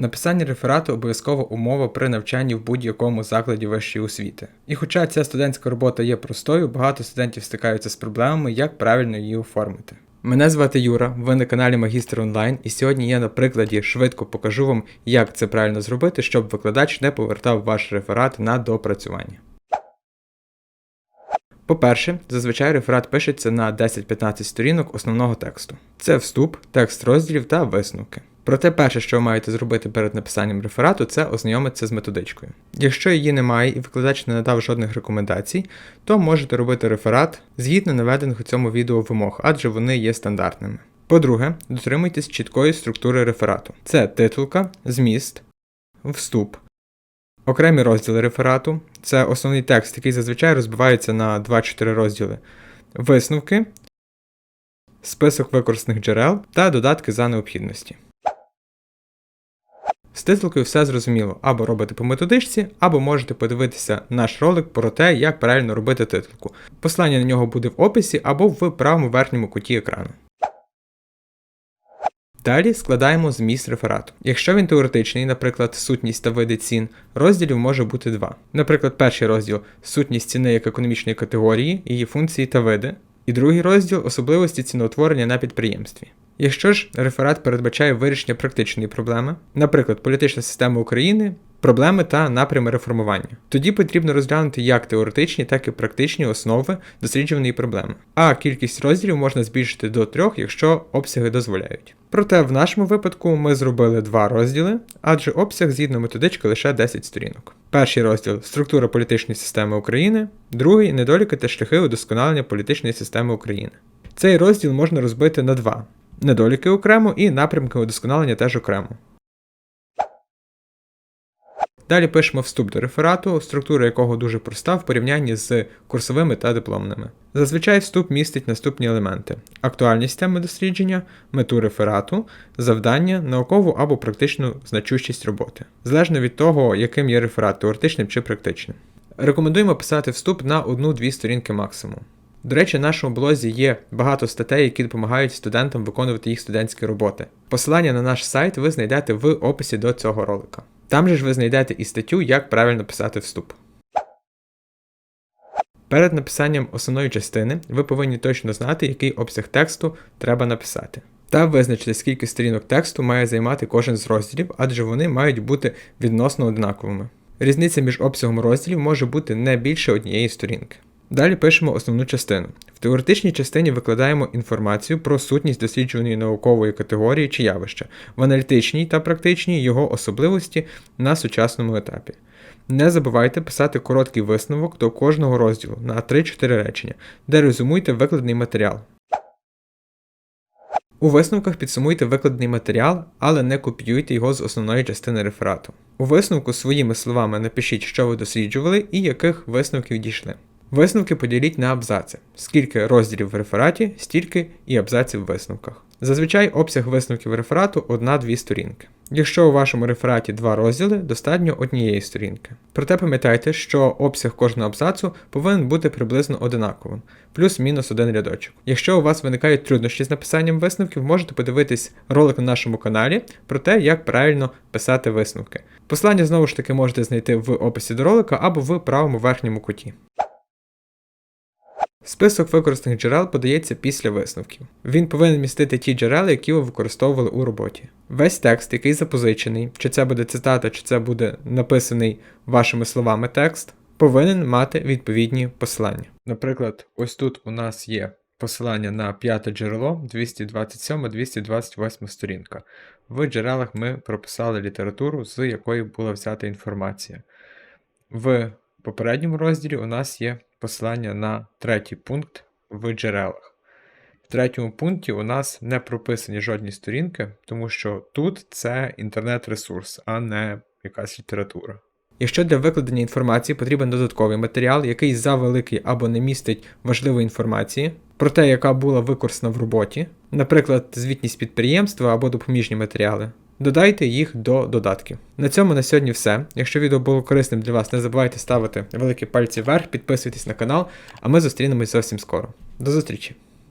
Написання реферату обов'язкова умова при навчанні в будь-якому закладі вищої освіти. І хоча ця студентська робота є простою, багато студентів стикаються з проблемами, як правильно її оформити. Мене звати Юра, ви на каналі Магістр Онлайн, і сьогодні я на прикладі швидко покажу вам, як це правильно зробити, щоб викладач не повертав ваш реферат на доопрацювання. По-перше, зазвичай реферат пишеться на 10-15 сторінок основного тексту. Це вступ, текст розділів та висновки. Проте перше, що ви маєте зробити перед написанням реферату, це ознайомитися з методичкою. Якщо її немає і викладач не надав жодних рекомендацій, то можете робити реферат згідно наведених у цьому відео вимог, адже вони є стандартними. По-друге, дотримуйтесь чіткої структури реферату: це титулка, зміст, вступ, окремі розділи реферату, це основний текст, який зазвичай розбивається на 2-4 розділи, висновки, список використаних джерел та додатки за необхідності. З титулкою все зрозуміло, або робите по методичці, або можете подивитися наш ролик про те, як правильно робити титулку. Послання на нього буде в описі або в правому верхньому куті екрану. Далі складаємо зміст реферату. Якщо він теоретичний, наприклад, сутність та види цін, розділів може бути два. Наприклад, перший розділ сутність ціни як економічної категорії, її функції та види, і другий розділ особливості ціноутворення на підприємстві. Якщо ж реферат передбачає вирішення практичної проблеми, наприклад, політична система України, проблеми та напрями реформування, тоді потрібно розглянути як теоретичні, так і практичні основи досліджуваної проблеми. А кількість розділів можна збільшити до трьох, якщо обсяги дозволяють. Проте в нашому випадку ми зробили два розділи, адже обсяг згідно методички лише 10 сторінок. Перший розділ структура політичної системи України, другий недоліки та шляхи удосконалення політичної системи України. Цей розділ можна розбити на два недоліки окремо і напрямки удосконалення теж окремо. Далі пишемо вступ до реферату, структура якого дуже проста в порівнянні з курсовими та дипломними. Зазвичай вступ містить наступні елементи: актуальність теми дослідження, мету реферату, завдання, наукову або практичну значущість роботи, залежно від того, яким є реферат, теоретичним чи практичним. Рекомендуємо писати вступ на 1-2 сторінки максимум. До речі, в нашому блозі є багато статей, які допомагають студентам виконувати їх студентські роботи. Посилання на наш сайт ви знайдете в описі до цього ролика. Там же ж ви знайдете і статтю, як правильно писати вступ. Перед написанням основної частини ви повинні точно знати, який обсяг тексту треба написати. Та визначити, скільки сторінок тексту має займати кожен з розділів, адже вони мають бути відносно однаковими. Різниця між обсягом розділів може бути не більше однієї сторінки. Далі пишемо основну частину. В теоретичній частині викладаємо інформацію про сутність досліджуваної наукової категорії чи явища, в аналітичній та практичній його особливості на сучасному етапі. Не забувайте писати короткий висновок до кожного розділу на 3-4 речення, де резюмуйте викладений матеріал. У висновках підсумуйте викладений матеріал, але не копіюйте його з основної частини реферату. У висновку своїми словами напишіть, що ви досліджували і яких висновків дійшли. Висновки поділіть на абзаци. Скільки розділів в рефераті, стільки і абзаців в висновках. Зазвичай обсяг висновків реферату 1-2 сторінки. Якщо у вашому рефераті два розділи, достатньо однієї сторінки. Проте пам'ятайте, що обсяг кожного абзацу повинен бути приблизно одинаковим, плюс-мінус один рядочок. Якщо у вас виникають труднощі з написанням висновків, можете подивитись ролик на нашому каналі про те, як правильно писати висновки. Послання знову ж таки можете знайти в описі до ролика або в правому верхньому куті. Список використаних джерел подається після висновків. Він повинен містити ті джерела, які ви використовували у роботі. Весь текст, який запозичений, чи це буде цитата, чи це буде написаний вашими словами текст, повинен мати відповідні посилання. Наприклад, ось тут у нас є посилання на п'яте джерело 227-228 сторінка. В джерелах ми прописали літературу, з якої була взята інформація. В попередньому розділі у нас є посилання на третій пункт в джерелах. В третьому пункті у нас не прописані жодні сторінки, тому що тут це інтернет-ресурс, а не якась література. Якщо для викладення інформації потрібен додатковий матеріал, який завеликий або не містить важливої інформації, про те, яка була використана в роботі, наприклад, звітність підприємства або допоміжні матеріали, Додайте їх до додатків. На цьому на сьогодні все. Якщо відео було корисним для вас, не забувайте ставити великі пальці вверх, підписуйтесь на канал, а ми зустрінемось зовсім скоро. До зустрічі!